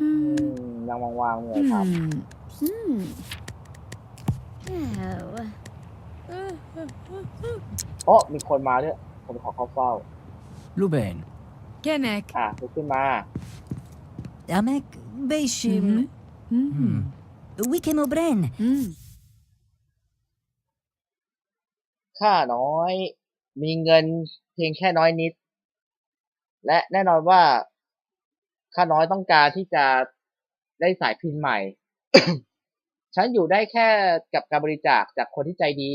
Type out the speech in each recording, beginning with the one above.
อือืมยังว่างๆเลยครับ อืมอ้าวโอ้มีคนมาด้วย ผมขอเข้าเฝ้า Luben. Kenek. อะลุกขึ้นมา Amek Beishim. Hmm. Wikem Obren. ข้าน้อย มีเงินเพียงแค่น้อยนิด และแน่นอนว่า ข้าน้อยต้องการที่จะได้สายพินใหม่ ฉันอยู่ได้แค่กับการบริจาคจากคนที่ใจดี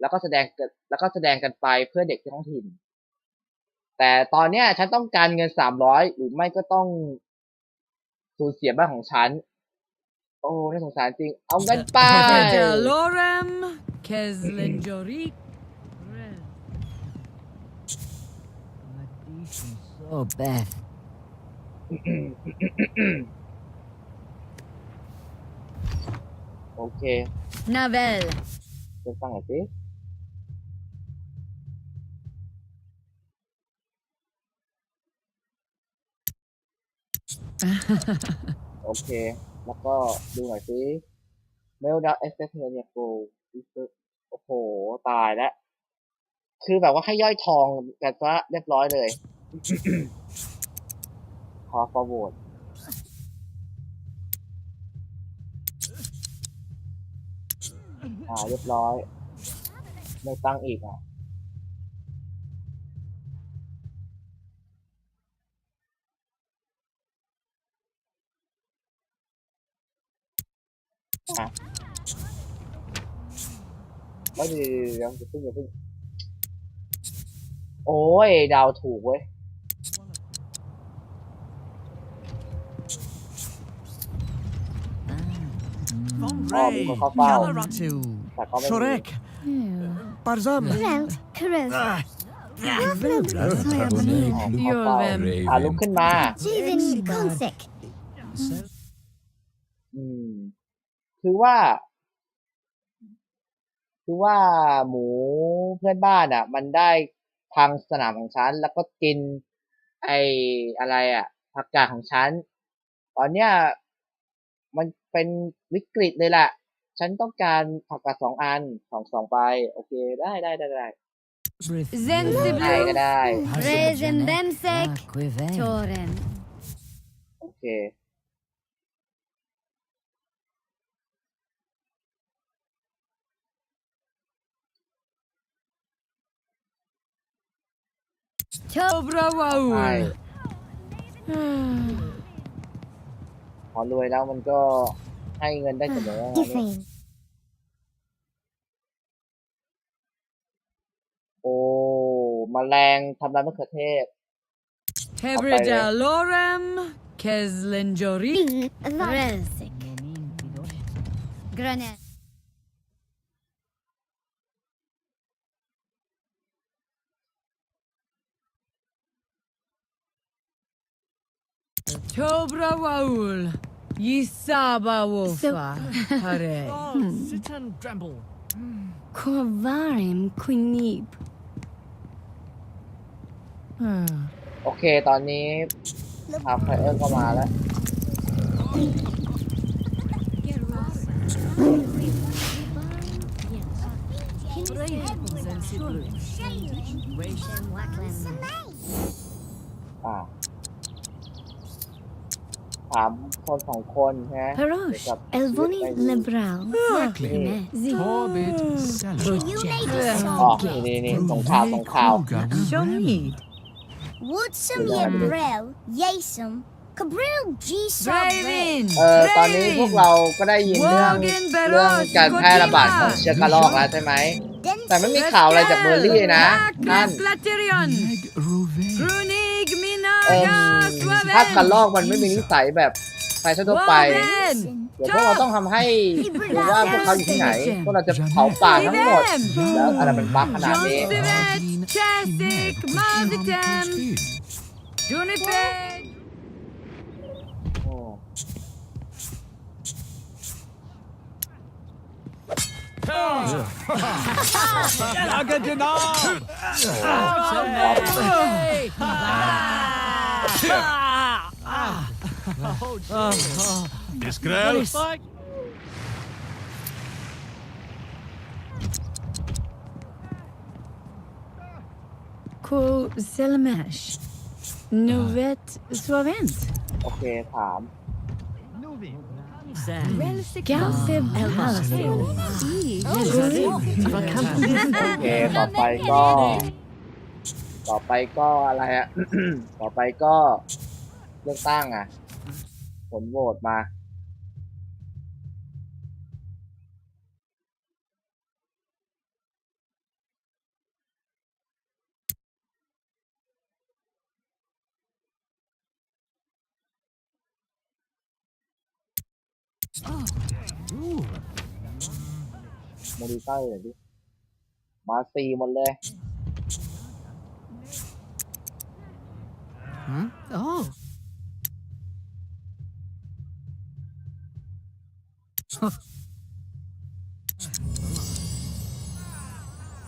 แล้วก็แสดงกันแล้วก็แสดงกันไปเพื่อเด็กที่ท้องถิ่น แต่ตอนเนี้ยฉันต้องการเงินสามร้อยหรือไม่ก็ต้องสูญเสียบ้านของฉัน โอ้น่าสงสารจริง เอาเงินไป Heveja lorem. Kezlen jorik. So Beth. โอเค Navel. เดี๋ยวฟังหน่อยสิโอเค แล้วก็ดูหน่อยสิเมลดักเอสเตเทเนียโกโอ้โห ตายแล้ว คือแบบว่าให้ย่อยทองกันซะเรียบร้อยเลย ขอ forward อ่าเรียบร้อย ไม่ตั้งอีกอะไม่ดีเดี๋ยวจะพึ่งอย่าพึ่งโอ้ย ดาวถูกเว้ย อ๋อมีคนเข้าเฝ้า Kalaratu. แต่ก็ไม่มี Shorek. Barzam. Krelt. Krelt. Ah. อ๋อเข้าเฝ้า Jolvem. อ่าลุกขึ้นมา Jivin Konsek. อืม คือว่า คือว่าหมูเพื่อนบ้านอะ มันได้พังสนามของฉัน แล้วก็กิน ไออะไรอะผักกาดของฉัน ตอนเนี้ย มันเป็นวิกฤตเลยแหละ ฉันต้องการผักกาดสองอันสองสองไปโอเคได้ได้ได้ได้ Zensi ได้ก็ blue. ได้ Rezen Bemsek. Quiven. Toren. โอเค Dobra ใช่ waul. พอรวยแล้วมันก็ให้เงินได้เสมอไงเนี่ย Different. โอ้มแมลงทำลายมะเขือเทศ Heveja lorem. Kezlen jorik. Relsik. Granet. Dobra waul. Yisaba wofa. Hare. Oh, Sitan Dramble. Kovarim Quinib. โอเค ตอนนี้ทาไฟเออร์ก็มาแล้ว Zensi blue. อ่า ถามคนสองคนฮะ Parosh. เกี่ยวกับ Elvoni Lebral. Exactly. Zi. Torbit Salah. อ๋อนี่นี่ส่งข่าวส่งข่าว Show me. Woodsum Good idea. Yabrel, Yasum, Cabril G Draven. เออตอนนี้พวกเราก็ได้ยินเรื่อง Wogen เรื่อง Beros. การแพร่ระบาดของเชื้อกระรอกแล้วใช่ไหมแต่ไม่มีข่าวอะไรจากเบอร์รี่เลยนะท่าน Glaterion. Meg Ruven. Runig เอ Minaga ม ถ้ากระรอกมันไม่มีนิสัยแบบใครทั่วไป Wogen. เดี๋ยวพวกเราต้องทำให้รู้ว่าพวกเขาอยู่ที่ไหน พวกเราจะเผาป่าทั้งหมด แล้วอะไรมันบ้าขนาดนี้ Jonsivet. Chesik. Mazitem. Juniper. โอ้ Agadina. Hey. Discrel. Ko Selmesh. Nuvet Suavent. โอเคถาม Galse Palace. โอเคต่อไปก็ ต่อไปก็อะไรอะต่อไปก็ เลือกตั้งอะ ผลโหวตมา โมดิเตอร์ดิ มาสี่หมดเลย Oh.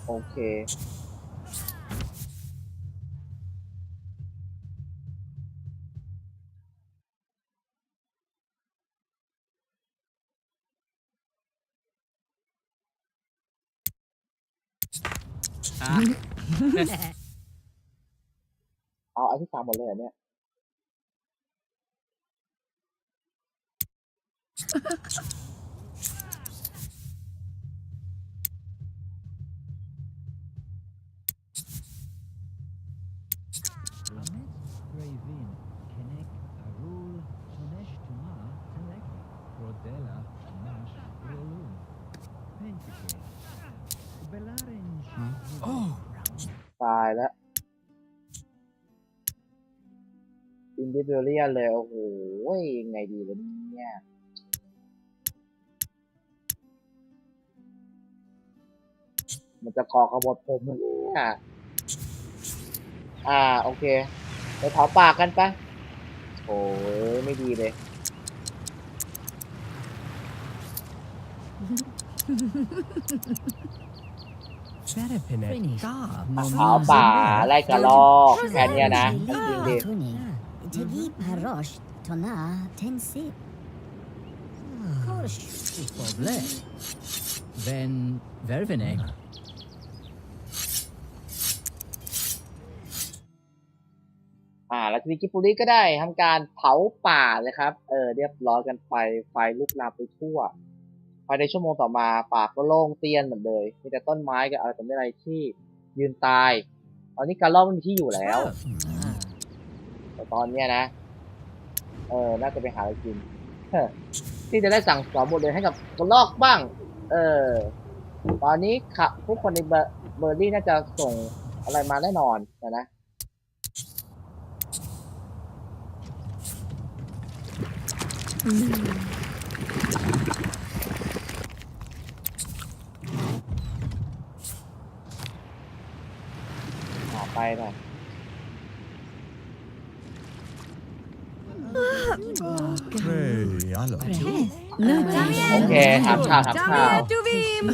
โอเคเอาอันที่สามหมดเลยเหรอเนี่ย Oh, แล้วอินดิเบเรียเลย โอ้โหยังไงดีวะเนี่ยมันจะก่อกระบฏผมมันเนี่ยอ่า โอเค ไปเผาปากกันปะโอ้ยไม่ดีเลย Finish. เผาป่าไล่กระรอกแค่เนี้ยนะจริงดิ Tuni. Tegi parosh tona tensi. Kosh. Poble. Then Vervenek. อ่าแล้วทีนี้กิปุริก็ได้ทำการเผาป่าเลยครับ เออเรียบร้อยกันไปไฟลุกลามไปทั่ว ภายในชั่วโมงต่อมาป่าก็โล่งเตียนหมดเลย มีแต่ต้นไม้กับอะไรต่อไม่อะไรที่ยืนตาย ตอนนี้การล่อไม่มีที่อยู่แล้ว แต่ตอนเนี้ยนะ เออ น่าจะไปหาอะไรกิน ที่จะได้สั่งสอนบทเรียนให้กับกระลอกบ้าง เออ ตอนนี้ค่ะผู้คนในเบอร์เบอร์รี่น่าจะส่งอะไรมาแน่นอนนะนะหา ไปหน่อย Hey, allora. โอเคถามข่าวถามข่าว Jamia Tuvim.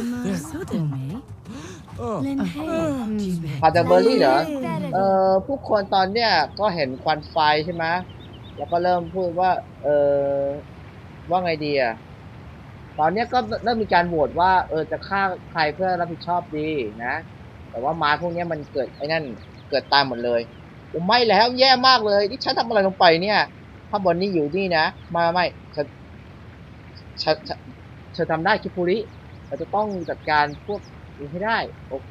Oh, เล่นให้พาจากเบอร์รี่เหรอ เอ่อผู้คนตอนเนี้ยก็เห็นควันไฟใช่ไหมแล้วก็เริ่มพูดว่า เออว่าไงดีอะ ตอนเนี้ยก็เริ่มมีการโหวตว่า เออจะฆ่าใครเพื่อรับผิดชอบดีนะ แต่ว่าม้าพวกเนี้ยมันเกิดไอ้นั่น เกิดตายหมดเลยโอ้ไม่แล้วแย่มากเลยนี่ฉันทำอะไรลงไปเนี่ยถ้าบนนี้อยู่นี่นะมาไม่ฉันฉันฉันฉันทำได้คิปุริเราจะต้องจัดการพวกนี้ให้ได้ โอเค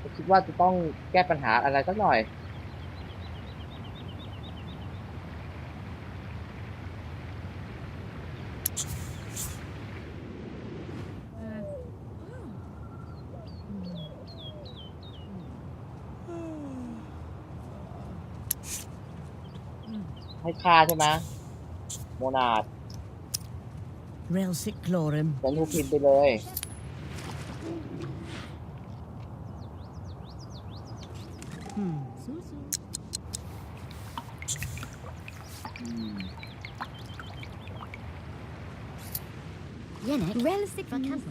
ผมคิดว่าจะต้องแก้ปัญหาอะไรสักหน่อย ให้ค่าใช่ไหมโมนาด Relsic Clorim. ฉันทูพินไปเลย Yenek. Realistic vacancy.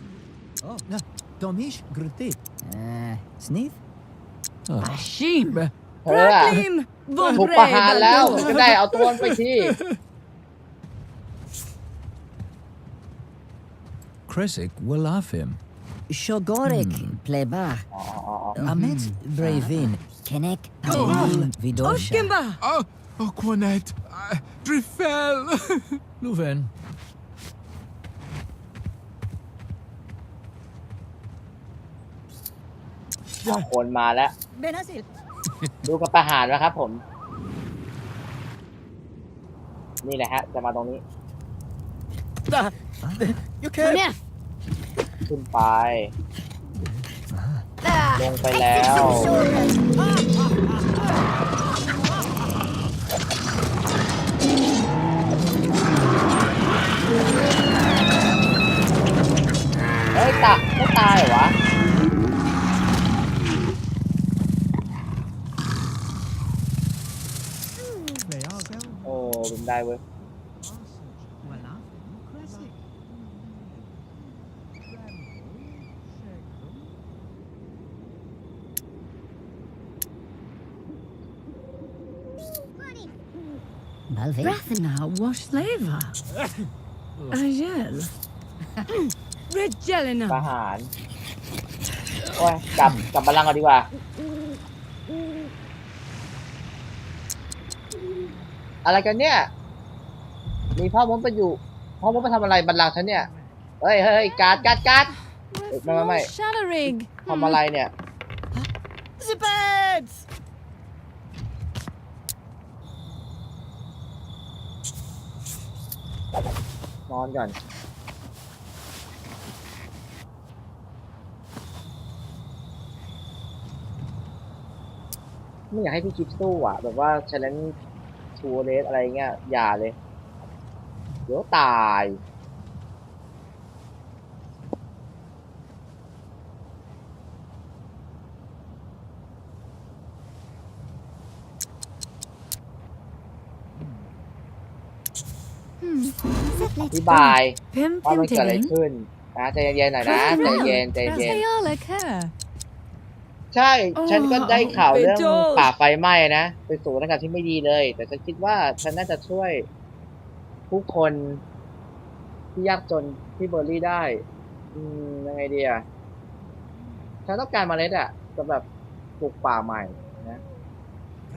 oh, no. Tomish Grutit. Uh, Sniff? Ashim. เธออะ Raklim. ถูกประหารแล้วถึงจะได้เอาตัวมันไปที Kresik will love him. Shogorek pleba. Ahmet Brevin. Kenek Adil Vidosha. Oshkimba. Oh, oh, Quanet. Drifel. Luven. คนมาแล้ว Benazil. ดูกับประหารนะครับผม นี่แหละฮะ จะมาตรงนี้ You Come here. ขึ้นไป ลงไปแล้ว เฮ้ยตะไม่ตายเหรอวะ อ้เป็นได้เว้ย Malve. Rathena Washleva. Ajel. Regelina. ประหาร โอ้ยกลับกลับบัลลังก์ก่อนดีกว่า อะไรกันเนี่ย มีพ่อมดไปอยู่พ่อมดไปทำอะไรบัลลังก์ฉันเนี่ยเฮ้ยเฮ้ยเฮ้ยการ์ดการ์ดการ์ดเอ้ยไม่ไม่ไม่ Shattering. ทำอะไรเนี่ย The birds! นอนก่อน ไม่อยากให้พี่กิฟสู้อะ แบบว่าช l เลนทูเรสอะไรเงี้ย อย่าเลย เดี๋ยวตาย อธิบาย Pim ว่ามันเกิดอะไร Pintigan. ขึ้นนะใจเย็นๆหน่อยนะใจเย็นใจเย็น Rasayalaka. ใช่ ฉันก็ได้ข่าวเรื่องโอ้โหป่าไฟไหม้นะ เป็นสูงระดับที่ไม่ดีเลย แต่ฉันคิดว่าฉันน่าจะช่วย ผู้คนที่ยากจนที่เบอร์รี่ได้ อืมยังไงดีอะฉันต้องการเมล็ดอะสำหรับปลูกป่าใหม่นะ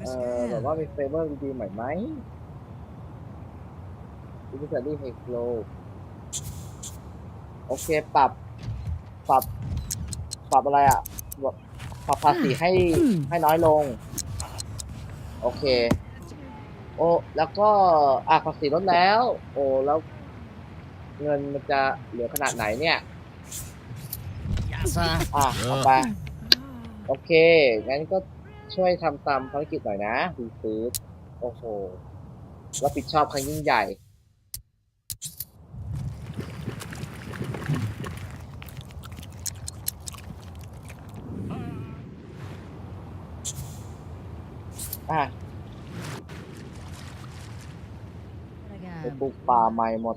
เออแบบว่ามีเฟเวอร์ดีๆใหม่ไหมดิจิทัลลี่เฮกโลโอเค ปรับ ปรับ ปรับอะไรอะแบบปรับภาษีให้ให้น้อยลง โอเค โอ้แล้วก็อะภาษีลดแล้ว โอ้แล้ว เงินมันจะเหลือขนาดไหนเนี่ยอะเอาไปโอเค งั้นก็ช่วยทำตามภารกิจหน่อยนะรีฟีดโอ้โหรับผิดชอบครั้งยิ่งใหญ่อะ ไปปลูกป่าใหม่หมด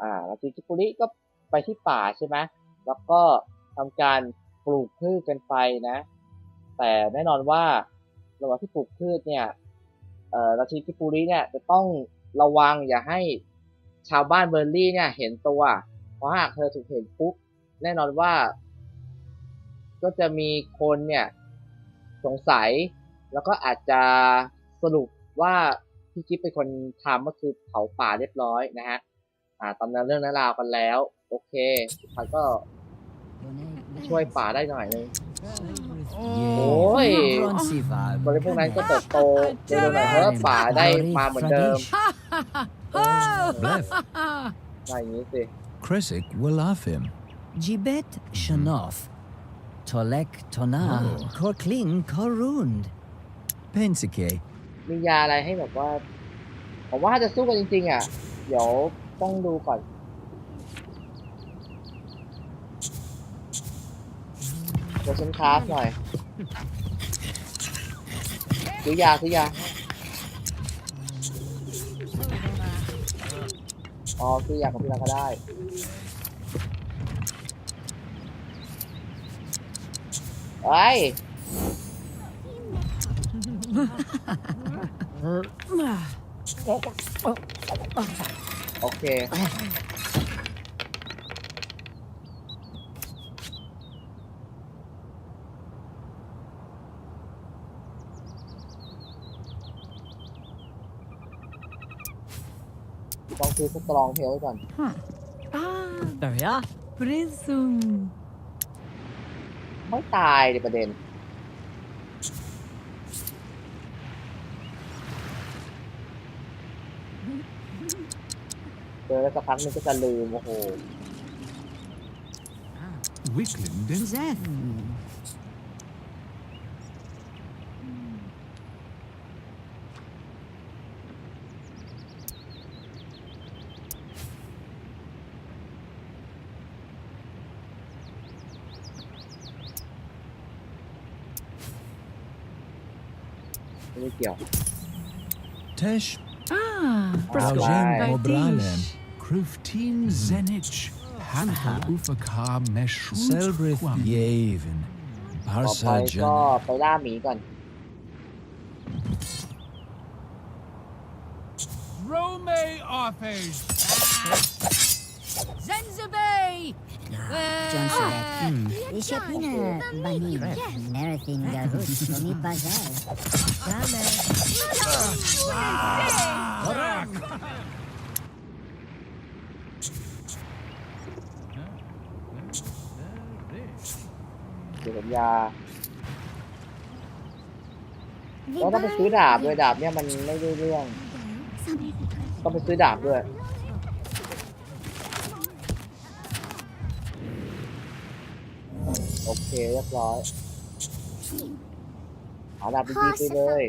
อ่าแล้วทีกิปุริก็ไปที่ป่าใช่ไหมแล้วก็ทำการปลูกพืชกันไปนะ แต่แน่นอนว่าระหว่างที่ปลูกพืชเนี่ยเอ่อราชินีกิปุริเนี่ยจะต้องระวังอย่าให้ชาวบ้านเบอร์ลี่เนี่ย เห็นตัว เพราะหากเธอถูกเห็นปุ๊บแน่นอนว่า ก็จะมีคนเนี่ย สงสัย แล้วก็อาจจะสรุป ว่าพี่กิ๊ฟเป็นคนทำก็คือเผาป่าเรียบร้อยนะฮะอ่าตำนานเรื่องนั้นราวกันแล้ว โอเคสุดท้ายก็ช่วยป่าได้หน่อยนึงโอ้ยบริพวกนั้นก็เติบโตเร็วๆหน่อยเถอะป่าได้มาเหมือนเดิม Blef. ได้อย่างนี้สิ Kresic will have him. Jibet Shanof. Tolek Tona. Oh. Korkling Korund. Pensike. มียาอะไรให้แบบว่า ผมว่าถ้าจะสู้กันจริงๆอะ เดี๋ยวต้องดูก่อน เดี๋ยวฉันคราฟหน่อย ซื้อยาซื้อยา อ๋อซื้อยากับพี่เราก็ได้ไอ้ย โอเคเค ต้องซื้อสตรองเพลไว้ก่อน Ah, there we are. Prism. ไม่ตายในประเด็น ยวสักพักมันก็จะลืมโอ้โห Wickland and แซ่บไม่เกี่ยว Tesh, Ah, Brauchen Brauchen Bralen. 15 zenich panta ufakar meshrut Selbreath Yavin ขอ Jan Rome offers. Zenzabe! Bishop Hina, Bunny, ยวสัญญาแล้วต้องไปซื้อดาบด้วยดาบเนี่ยมันไม่ได้เรื่องต้องไปซื้อดาบด้วย โอเคเรียบร้อยหาดาบดีๆไปเลย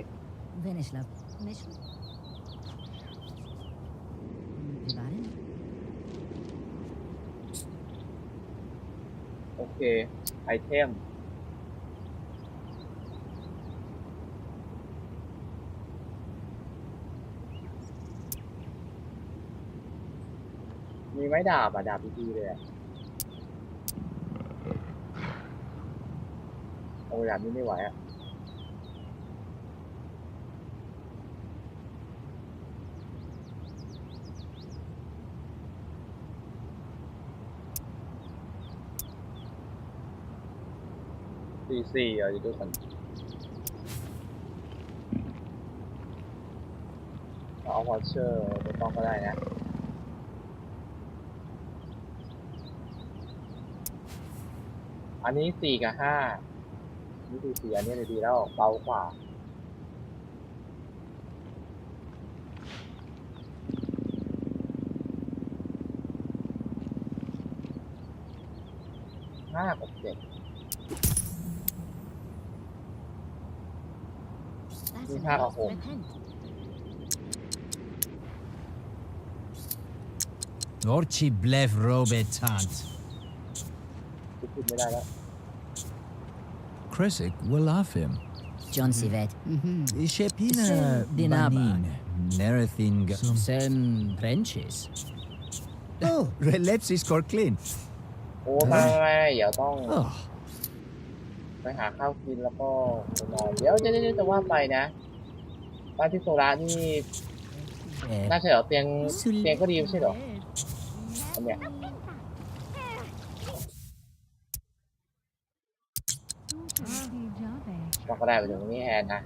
Venice love. Mission. Baden. โอเคไอเทม มีไม้ดาบอะ ดาบดีๆเลยอะโอ้ดาบนี้ไม่ไหวอะ สี่สี่อะเดี๋ยวดูกันเอาวอชเชอร์ไม่ต้องก็ได้นะ อันนี้สี่กับห้านี่ดูเสียเนี่ยดีแล้วเบากว่าห้ากับเจ็ดนี่ห้ากับหกนอร์ชิเบลฟโรเบตันต์ ผิดไม่ได้แล้ว Kresic will laugh him. John Sivet. Ishepina Sel dinaba. Banin. Nerethin Some- Sem Prenches. Oh, Relepsis Corclin. โอ้ไม่ไม่ไม่เดี๋ยวต้อง Oh, ไปหาข้าวกินแล้วก็ไปนอนเดี๋ยวจะจะจะว่าไปนะบ้านที่โซระนี่ Eh, น่าใช่เหรอเตียงเตียงก็ดีไม่ใช่เหรออันเนี้ยเรา ก็ได้ไปตรงนี้แทนนะ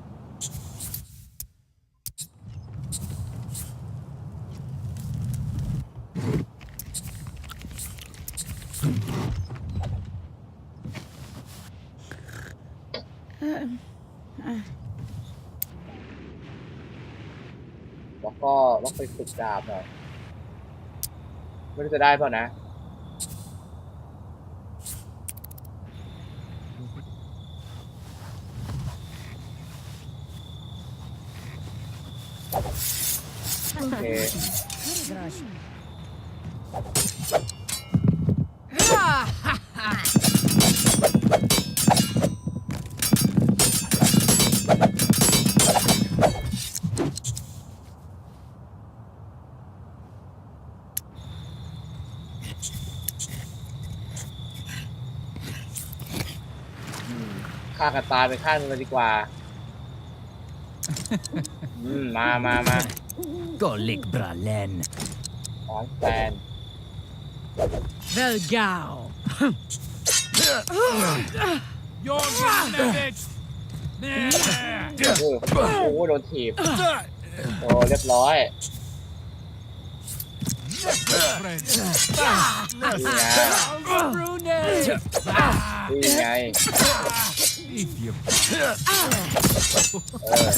แล้วก็ต้องไปฝึกดาบหน่อยไม่รู้จะได้เปล่านะ โอเคฆ่ากันตายไปข้างหนึงเลยดีกว่า อืมมามามา Golik Bralen. ออนแฟน Velgao. You're getting it! โอ้โหโอ้โหโดนถีบ โอ้เรียบร้อย Friend. นี่ไง Brunei. นี่ไง If you เออ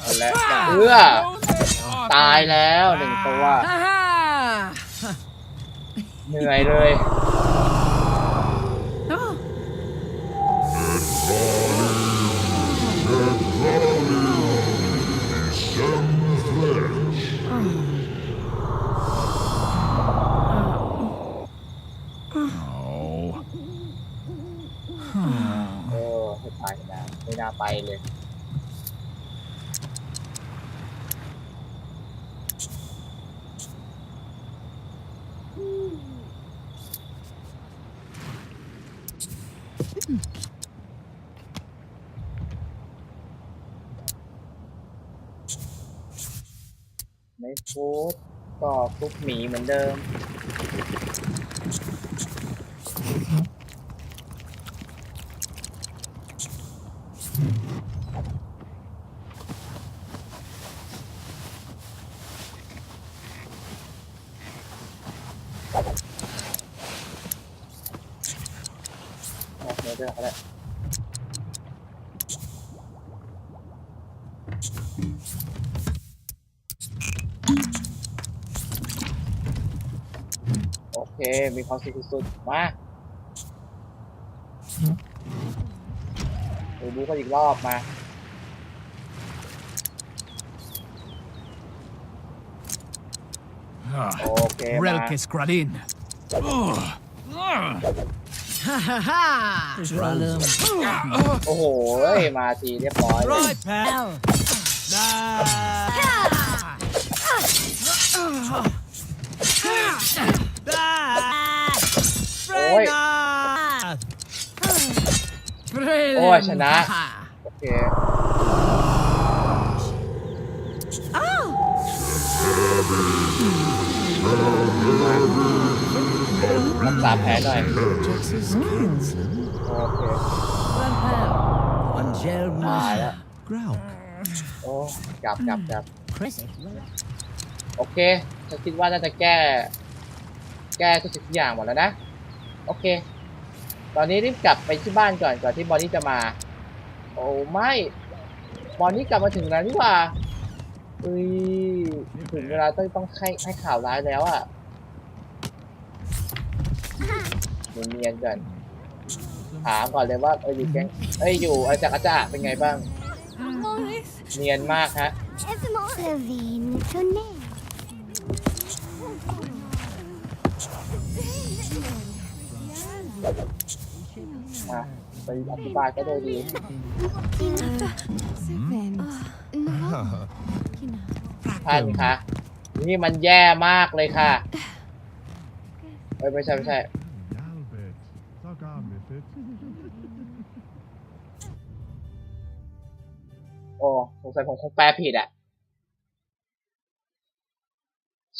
เอาละเอื้อตายแล้วหนึ่งตัว Haha. เหนื่อยเลย Oh. เออให้ตายกันนะไม่น่าไปเลย ไม่ฟูดก็ทุกหมีเหมือนเดิม ออกเนื้อเรื่องก็ได้โอเค มี ความสุขสุดๆมาดูดูกันอีกรอบมาโอเคมา Relke Skradin. Ha ha ha. Rallum. โอ้โหเอ้ยมาทีเรียบร้อยเลย Right, pal. Oi. โอ้ยชนะโอเครักษาแผลหน่อยโอเค Angel ตายแล้ว Growl. โอ้กลับกลับกลับ Impressive. โอเคฉันคิดว่าน่าจะแก้ แก้ทุกสิ่งทุกอย่างหมดแล้วนะ โอเค ตอนนี้รีบกลับไปที่บ้านก่อนก่อนที่บอนี่จะมา โอ้ไม่บอนี่กลับมาถึงแล้วนี่หว่าเอ้ยถึงเวลาต้องต้องให้ให้ข่าวร้ายแล้วอะ่ะเนียนๆก่อนถามก่อนเลยว่าเอออยู่แก๊งเอ้ยอยู่อาจากรอาจารย์เป็นไงบ้าง เนียนมากฮะ มาไปอธิบายก็ได้ดี ท่านคะนี่มันแย่มากเลยค่ะเอ้ยไม่ใช่ไม่ใช่ Albert, sag an med det. โอ้สงสัยผมคงแปลผิดอะ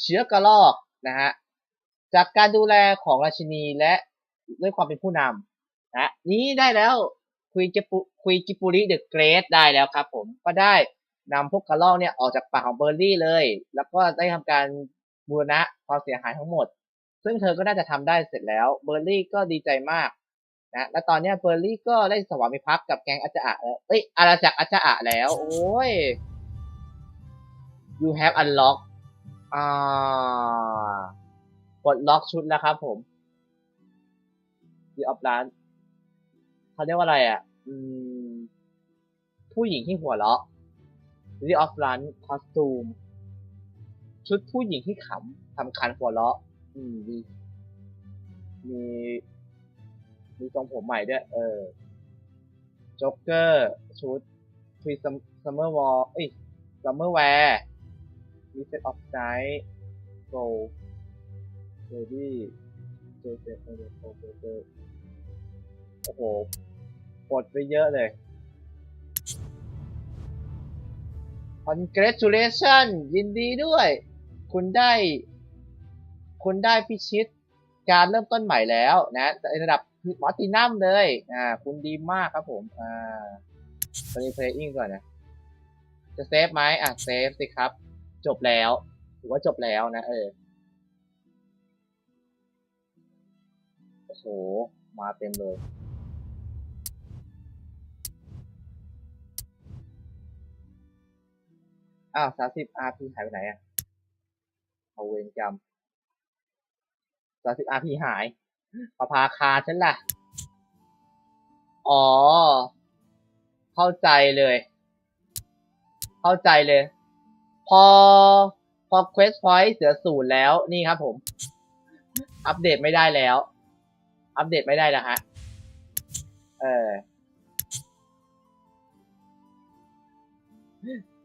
เชื้อกระลอกนะฮะจากการดูแลของราชินีและ ด้วยความเป็นผู้นำนะนี้ได้แล้วคุยกิปุคุยกิปุริเดอะเกรดได้แล้วครับ ผมก็ได้นำพวกกระลอกเนี่ยออกจากปากของเบอร์รี่เลย แล้วก็ได้ทำการบูรณะความเสียหายทั้งหมด ซึ่งเธอก็น่าจะทำได้เสร็จแล้ว เบอร์รี่ก็ดีใจมากนะและตอนนี้เบอร์รี่ก็ได้สวามิภักดิ์กับแก๊งอาจารย์แล้วเอ้ยอาณาจักรอาจารย์แล้ว โอ้ย you have unlock อ่ากดล็อกชุดแล้วครับผม ดีออฟร้านเขาเรียกว่าอะไรอะอืมผู้หญิงที่หัวเราะดีออฟร้านคอสตูม ชุดผู้หญิงที่ขำทำคันหัวเราะ อืมดีมีมีทรงผมใหม่ด้วย เออจ็อกเกอร์ ชุดฟรีซัมเมอร์วอลเอ้ยซัมเมอร์แวร์มีเซตออฟไนท์โกลเบบี้เจเจเอเดโอเเอ โอ้โหปลดไปเยอะเลย congratulation ยินดีด้วย คุณได้ คุณได้พิชิตการเริ่มต้นใหม่แล้วนะในระดับมอตินัมเลย อ่า คุณดีมากครับผม อ่าตอนนี้เพลย์อิงก่อนนะ จะเซฟไหมอะ เซฟสิครับ จบแล้ว ถือว่าจบแล้วนะ เออ โอ้โห มาเต็มเลย อ้าวสามสิบ RP หายไปไหนอะเอาเวรกรรมสามสิบ RP หายประภาคาฉันล่ะ อ๋อ เข้าใจเลย เข้าใจเลย พอ พอ Quest Point เสือศูนย์แล้ว นี่ครับผม อัปเดตไม่ได้แล้ว อัปเดตไม่ได้แล้วฮะ เออ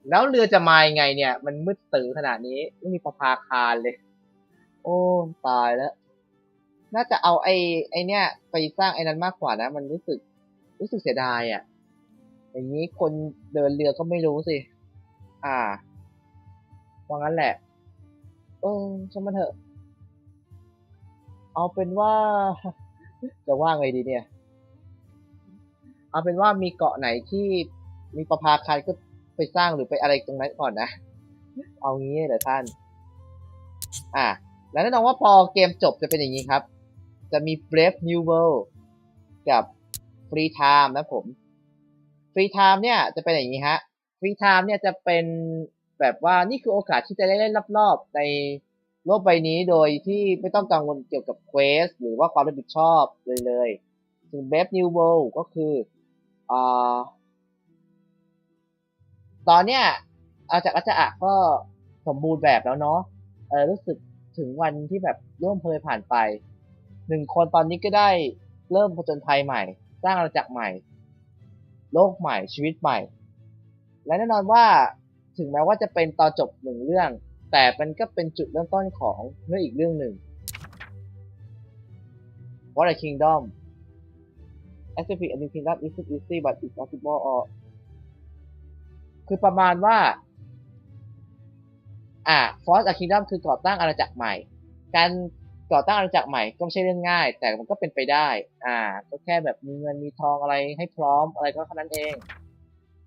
แล้วเรือจะมายังไงเนี่ย มันมืดตื้อขนาดนี้ไม่มีประภาคารเลย โอ้ตายแล้ว น่าจะเอาไอ้ไอ้เนี่ย ไปสร้างไอ้นั้นมากกว่านะ มันรู้สึก รู้สึกเสียดายอะ่ะ อย่างนี้คนเดินเรือก็ไม่รู้สิ อ่าว่างั้นแหละ เออช่างมันเถอะ เอาเป็นว่า จะว่าไงดีเนี่ย เอาเป็นว่ามีเกาะไหนที่มีประภาคารก็ ไปสร้างหรือไปอะไรตรงนั้นก่อนนะ เอางี้เหรอท่าน อะ แล้วแน่นอนว่าพอเกมจบจะเป็นอย่างนี้ครับ จะมี Brave New World กับ Free Time นะผม Free Time เนี่ยจะเป็นอย่างนี้ฮะ Free Time เนี่ยจะเป็นแบบว่านี่คือโอกาสที่จะได้เล่นรอบๆในโลกใบนี้โดยที่ไม่ต้องกังวลเกี่ยวกับเควสหรือว่าความรับผิดชอบเลยเลยส่วน Brave New World ก็คืออ่า ตอนเนี้ยอาจากอาจอะก็สมบูรณ์แบบแล้วเนาะเออรู้สึกถึงวันที่แบบร่วมเพลยผ่านไปหนึ่งคนตอนนี้ก็ได้เริ่มผจญภัยใหม่ สร้างอาณาจักรใหม่ โลกใหม่ชีวิตใหม่ และแน่นอนว่าถึงแม้ว่าจะเป็นตอนจบหนึ่งเรื่อง แต่มันก็เป็นจุดเริ่มต้นของเรื่องอีกเรื่องหนึ่ง What a Kingdom SCP a New Kingdom isn't easy but it's possible or คือประมาณว่า อ่า Force a Kingdom คือก่อตั้งอาณาจักรใหม่ การก่อตั้งอาณาจักรใหม่ก็ไม่ใช่เรื่องง่าย แต่มันก็เป็นไปได้ อ่า ก็แค่แบบมีเงินมีทองอะไรให้พร้อมอะไรก็แค่นั้นเอง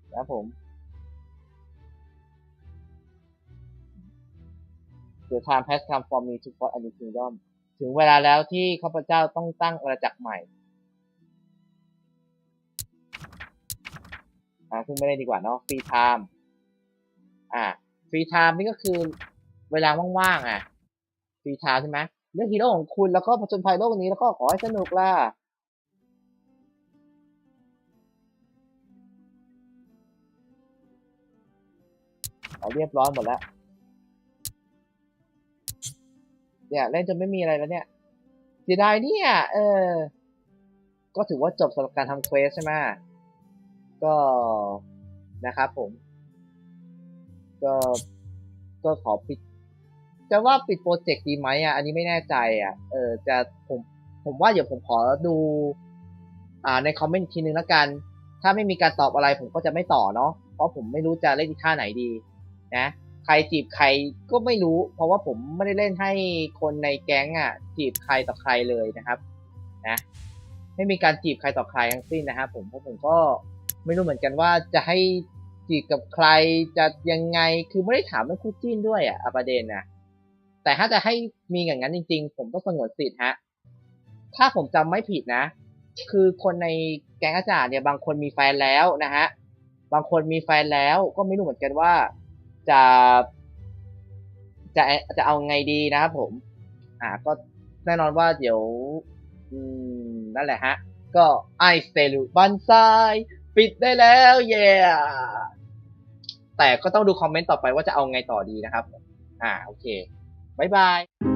นะครับผม The time has come for me to forge a new kingdom ถึงเวลาแล้วที่ข้าพเจ้าต้องตั้งอาณาจักรใหม่ อ่าซึ่งไม่ได้ดีกว่าเนาะ free time อ่า free time นี่ก็คือเวลาว่างๆอะ free time ใช่ไหมเรื่องฮีโร่ของคุณแล้วก็ผจญภัยโลกนี้แล้วก็ขอให้สนุกล่ะเอาเรียบร้อยหมดแล้วเนี่ยเล่นจนไม่มีอะไรแล้วเนี่ยเสียดายเนี่ย เออ ก็ถือว่าจบสำหรับการทำเควสใช่ไหม ก็นะครับผม ก็ก็ขอปิด จะว่าปิดโปรเจกต์ดีไหมอะ อันนี้ไม่แน่ใจ อะ เออจะผมผมว่าเดี๋ยวผมขอดู อ่าในคอมเมนต์อีกทีนึงแล้วกัน ถ้าไม่มีการตอบอะไรผมก็จะไม่ต่อเนาะเพราะผมไม่รู้จะเล่นท่าไหนดี นะใครจีบใครก็ไม่รู้ เพราะว่าผมไม่ได้เล่นให้คนในแก๊งอะ จีบใครต่อใครเลยนะครับ นะ ไม่มีการจีบใครต่อใครทั้งสิ้นนะครับผมเพราะผมก็ ไม่รู้เหมือนกันว่าจะให้จีบกับใครจะยังไงคือไม่ได้ถามเรื่องคู่จิ้นด้วยอะอประเด็นนะแต่ถ้าจะให้มีอย่างนั้นจริง ๆ ผมต้องสงวนสิทธิ์ฮะถ้าผมจำไม่ผิดนะ คือคนในแก๊งอาจารย์เนี่ยบางคนมีแฟนแล้วนะฮะบางคนมีแฟนแล้วก็ไม่รู้เหมือนกันว่าจะจะจะเอาไงดีนะครับผม อ่า ก็แน่นอนว่าเดี๋ยว อืม นั่นแหละฮะ ก็ไอสเตลูบันไซ ปิดได้แล้วเย่แต่ก็ต้องดูคอมเมนต์ต่อไปว่าจะเอาไงต่อดีนะครับ อ่าโอเคบายบาย